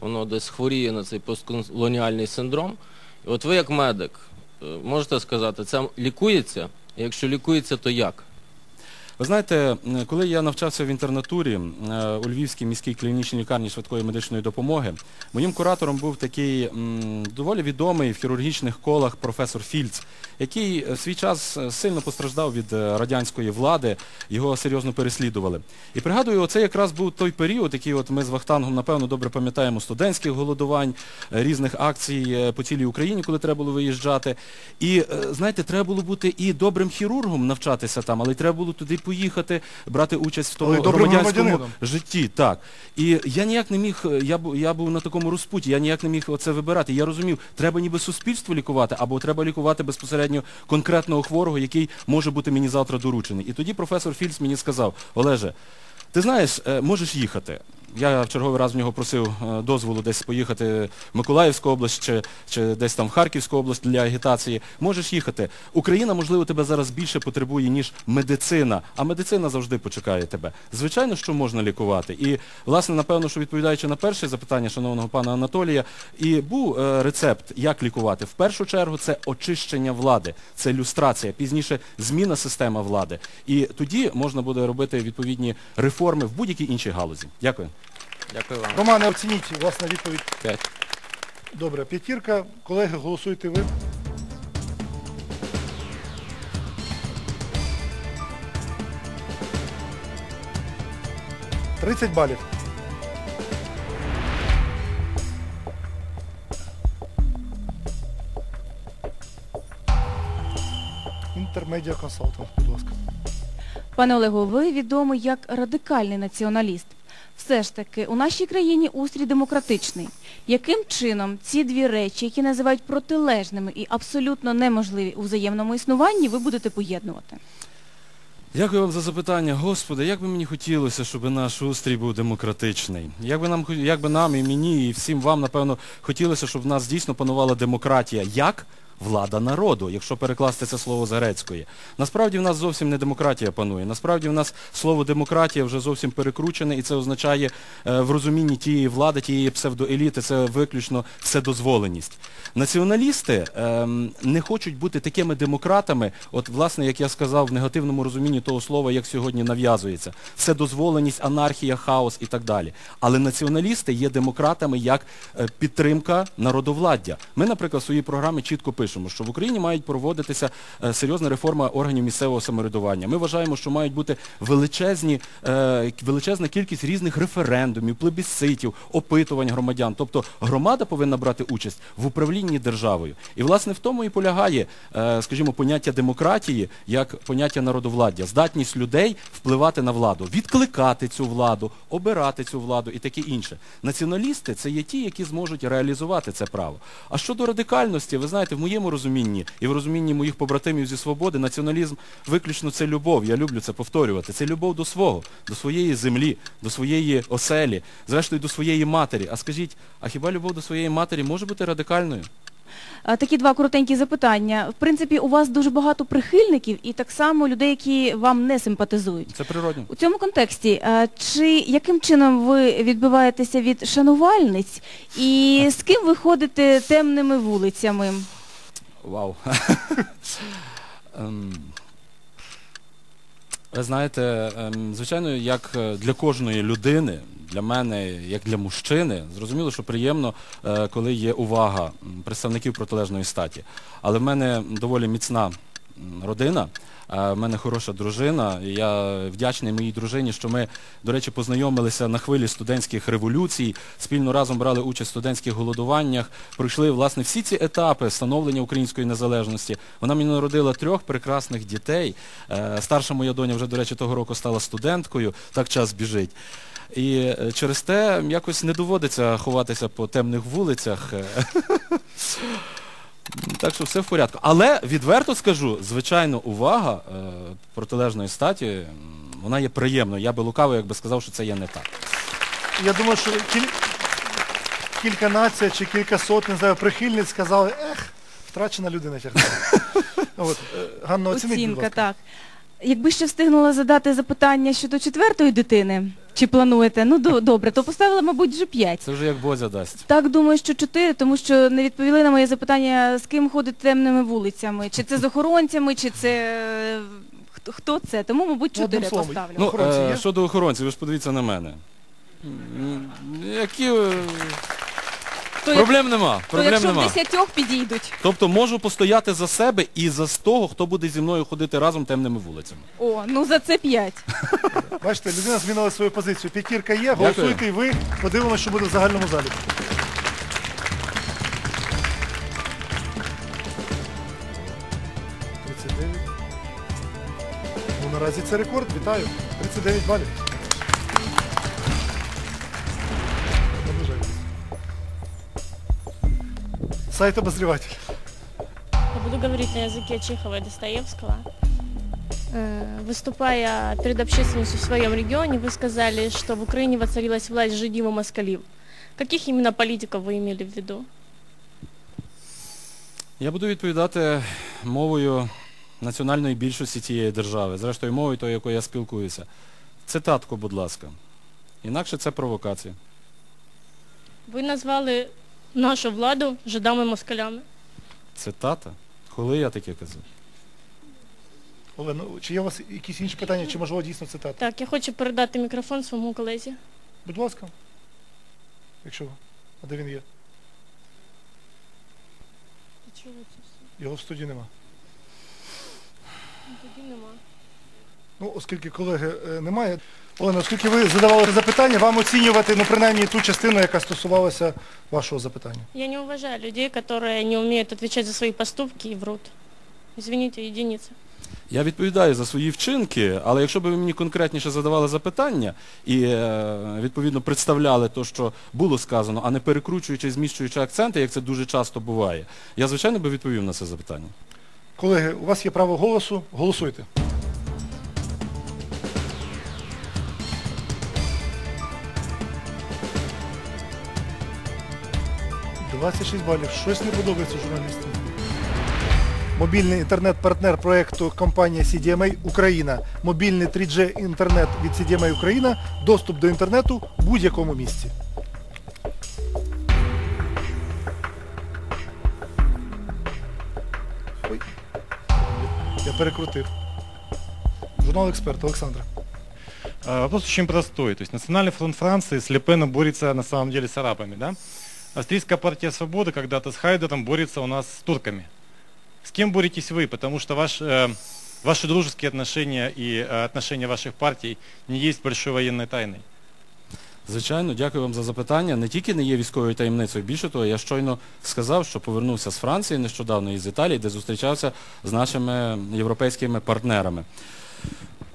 воно десь хворіє на цей постколоніальний синдром. От ви, як медик, е, можете сказати, це лікується? Якщо лікується, то як? Ви знаєте, коли я навчався в інтернатурі е, у Львівській міській клінічній лікарні швидкої медичної допомоги, моїм куратором був такий доволі відомий в хірургічних колах професор Фільц, який е, в свій час е, сильно постраждав від е, радянської влади, його серйозно переслідували. І пригадую, це якраз був той період, який от ми з Вахтангом, напевно, добре пам'ятаємо, студентських голодувань, е, різних акцій е, по цілій Україні, коли треба було виїжджати. І, е, знаєте, треба було бути і добрим хірургом навчатися там, але й треба було туди поїхати, брати участь в тому Але добрим громадянському громадянином. житті. Так. І я ніяк не міг, е, я, бу- я був на такому розпуті, я ніяк не міг оце вибирати. Я розумів, треба ніби суспільство лікувати, або треба лікувати безпосередньо конкретного хворого, який може бути мені завтра доручений. І тоді професор Фільц мені сказав, Олеже, ти знаєш, е, можеш їхати. Я в черговий раз в нього просив е, дозволу десь поїхати в Миколаївську область чи, чи десь там в Харківську область для агітації. Можеш їхати. Україна, можливо, тебе зараз більше потребує, ніж медицина, а медицина завжди почекає тебе. Звичайно, що можна лікувати. І, власне, напевно, що відповідаючи на перше запитання шановного пана Анатолія, і був е, рецепт, як лікувати. В першу чергу це очищення влади, це люстрація, пізніше зміна системи влади. І тоді можна буде робити відповідні реформи в будь-якій іншій галузі. Дякую. Дякую вам. Романе, оцініть власне відповідь. П'ять. Добре, п'ятірка. Колеги, голосуйте ви. Тридцять балів. Інтермедіа консалтинг, будь ласка. Пане Олегу, ви відомий як радикальний націоналіст. Все ж таки, у нашій країні устрій демократичний. Яким чином ці дві речі, які називають протилежними і абсолютно неможливі у взаємному існуванні, ви будете поєднувати? Дякую вам за запитання. Господи, як би мені хотілося, щоб наш устрій був демократичний. Як би нам, як би нам і мені, і всім вам, напевно, хотілося, щоб в нас дійсно панувала демократія. Як? Влада народу, якщо перекласти це слово з грецької. Насправді в нас зовсім не демократія панує. Насправді в нас слово демократія вже зовсім перекручене, і це означає е, в розумінні тієї влади, тієї псевдоеліти, це виключно вседозволеність. Націоналісти ем, не хочуть бути такими демократами, от власне, як я сказав, в негативному розумінні того слова, як сьогодні нав'язується. Вседозволеність, анархія, хаос і так далі. Але націоналісти є демократами як е, підтримка народовладдя. Ми, наприклад, в своїй програмі чітко пишемо, що в Україні мають проводитися е, серйозна реформа органів місцевого самоврядування. Ми вважаємо, що мають бути величезні, е, величезна кількість різних референдумів, плебісцитів, опитувань громадян. Тобто громада повинна брати участь в управлінні державою. І власне в тому і полягає, е, скажімо, поняття демократії як поняття народовладдя, здатність людей впливати на владу, відкликати цю владу, обирати цю владу і таке інше. Націоналісти це є ті, які зможуть реалізувати це право. А щодо радикальності, ви знаєте, в моєму розумінні і в розумінні моїх побратимів зі свободи, націоналізм виключно це любов. Я люблю це повторювати. Це любов до свого, до своєї землі, до своєї оселі, зрештою до своєї матері. А скажіть, а хіба любов до своєї матері може бути радикальною? Такі два коротенькі запитання. В принципі, у вас дуже багато прихильників і так само людей, які вам не симпатизують. Це природньо. У цьому контексті, чи яким чином ви відбиваєтеся від шанувальниць і з ким ви ходите темними вулицями? Вау. Ем, Ви знаєте, ем, звичайно, як е, для кожної людини, для мене, як для мужчини, зрозуміло, що приємно, е, коли є увага представників протилежної статі. Але в мене доволі міцна родина, в мене хороша дружина. Я вдячний моїй дружині, що ми, до речі, познайомилися на хвилі студентських революцій, спільно разом брали участь в студентських голодуваннях, пройшли власне всі ці етапи становлення української незалежності. Вона мені народила трьох прекрасних дітей. Е, Старша моя доня вже, до речі, того року стала студенткою, так час біжить. І е, через те якось не доводиться ховатися по темних вулицях. Так що все в порядку. Але відверто скажу, звичайно, увага е, протилежної статі, м, вона є приємною. Я би лукавий, якби сказав, що це є не так. Я думаю, що кіль... кілька націй чи кілька сот, не знаю, прихильниць сказали, ех, втрачена людина чергово. От, е, Ганна, оцініть, будь Оцінка, ласка. так. Якби ще встигнула задати запитання щодо четвертої дитини, чи плануєте? Ну до- добре, то поставила, мабуть, вже п'ять. Це вже як Бозя дасть. Так, думаю, що чотири, тому що не відповіли на моє запитання, з ким ходить темними вулицями. Чи це з охоронцями, чи це е, хто, хто це? Тому, мабуть, Ну, одним чотири словом, поставлю. Ну, Охоронці е, є? щодо охоронців, ви ж подивіться на мене. М, Які... е, то, як- Проблем нема. то Проблем якщо нема. в десятьох підійдуть. Тобто можу постояти за себе і за того, хто буде зі мною ходити разом темними вулицями. О, ну за це п'ять. Бачите, людина змінила свою позицію. П'ятірка є, голосуйте і ви, подивимося, що буде в загальному залі. «39». Ну, наразі це рекорд, вітаю. 39 балів. Сайт обозріватель. Я буду говорить на языке Чехова и Достоевского. Э, Выступая перед общественностью в своем регионе, вы сказали, что в Украине воцарилась власть жидів и москалів. Каких именно политиков вы имели в виду? Я буду відповідати мовою національної більшості цієї держави, зрештою мовою тою, якою я спілкуюся. Цитатку, будь ласка. Інакше це провокація. Ви назвали нашу владу жидами москалями. Цитата? Коли я таке казав? Олено, чи є у вас якісь інші питання, чи можливо дійсно цитата? Так, я хочу передати мікрофон своєму колезі. Будь ласка. Якщо. А де він є? Його в студії нема. Тоді нема. Ну, оскільки колеги е, немає. Олена, оскільки ви задавали запитання, вам оцінювати, ну, принаймні, ту частину, яка стосувалася вашого запитання. Я не уважаю людей, которые не умеют отвечать за свои поступки и врут. Извините, единицы. Я відповідаю за свої вчинки, але якщо б ви мені конкретніше задавали запитання і е, відповідно представляли те, що було сказано, а не перекручуючи і зміщуючи акценти, як це дуже часто буває, я звичайно би відповів на це запитання. Колеги, у вас є право голосу, голосуйте. «26 балів. Щось не подобається журналістам. Мобільний інтернет-партнер проєкту компанія CDMA Україна. Мобільний 3G інтернет від CDMA Україна. Доступ до інтернету в будь-якому місці. Ой. Я перекрутив. Журнал «Експерт» Олександра. А, Вопрос очень простой. То есть Национальный фронт Франции с Лепеном борется на самом деле с арабами, да? Австрийская партия свободы когда-то с Хайдером борется у нас с турками. С кем боретесь вы? Потому что ваш, э, ваши дружеские отношения и э, отношения ваших партий не есть большой военной тайной. Звичайно, дякую вам за запитання. Не тільки не є військовою таємницею, більше того, я щойно сказав, що повернувся з Франції нещодавно і з Італії, де зустрічався з нашими європейськими партнерами.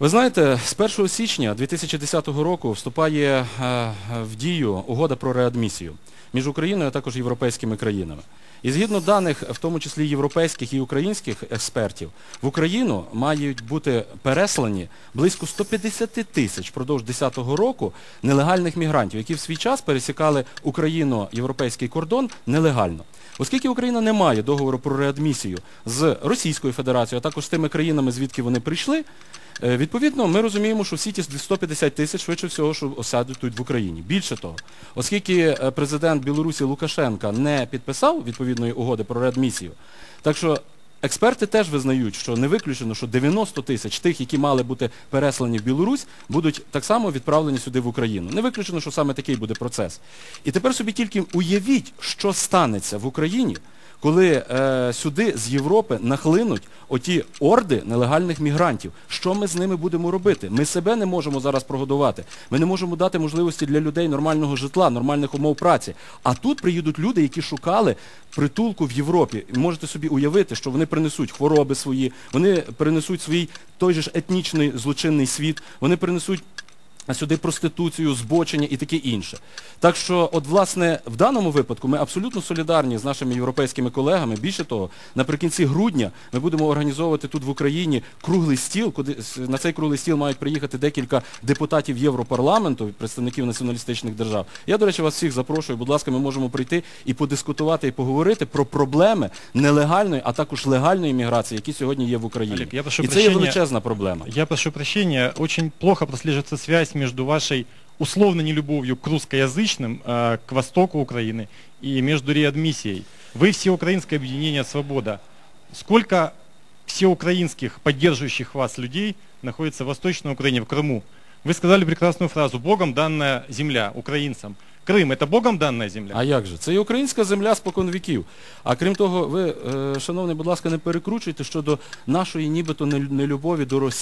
Ви знаєте, з 1 січня 2010 року вступає е, в дію угода про реадмісію між Україною, а також європейськими країнами. І згідно даних, в тому числі європейських і українських експертів, в Україну мають бути переслані близько 150 тисяч впродовж 2010 року нелегальних мігрантів, які в свій час пересікали Україно-європейський кордон нелегально. Оскільки Україна не має договору про реадмісію з Російською Федерацією, а також з тими країнами, звідки вони прийшли, відповідно, ми розуміємо, що всі ті 150 тисяч швидше всього, що осядуть тут в Україні. Більше того, оскільки е, президент Білорусі Лукашенка не підписав відповідної угоди про реадмісію, так що експерти теж визнають, що не виключено, що 90 тисяч тих, які мали бути переслані в Білорусь, будуть так само відправлені сюди в Україну. Не виключено, що саме такий буде процес. І тепер собі тільки уявіть, що станеться в Україні, коли е, сюди з Європи нахлинуть оті орди нелегальних мігрантів. Що ми з ними будемо робити? Ми себе не можемо зараз прогодувати. Ми не можемо дати можливості для людей нормального житла, нормальних умов праці. А тут приїдуть люди, які шукали притулку в Європі. Можете собі уявити, що вони принесуть хвороби свої, вони принесуть свій той же ж етнічний злочинний світ, вони принесуть а сюди проституцію, збочення і таке інше. Так що, от власне, в даному випадку ми абсолютно солідарні з нашими європейськими колегами. Більше того, наприкінці грудня ми будемо організовувати тут в Україні круглий стіл, куди на цей круглий стіл мають приїхати декілька депутатів Європарламенту, представників націоналістичних держав. Я, до речі, вас всіх запрошую. Будь ласка, ми можемо прийти і подискутувати і поговорити про проблеми нелегальної, а також легальної міграції, які сьогодні є в Україні. Олег, я прошу і це є величезна проблема. Я прошу прощения, очень плохо прослеживается связь между вашей условно нелюбовью к русскоязычным, э, к востоку Украины, и между реадмиссией. Вы всеукраинское объединение «Свобода». Сколько всеукраинских, поддерживающих вас людей находится в Восточной Украине, в Крыму? Вы сказали прекрасную фразу «Богом данная земля украинцам». Крым – это Богом данная земля? А як же? Це і українська земля спокон віків. А крім того, ви, е, шановний, будь ласка, не перекручуйте щодо нашої нібито нелюбові до Росії.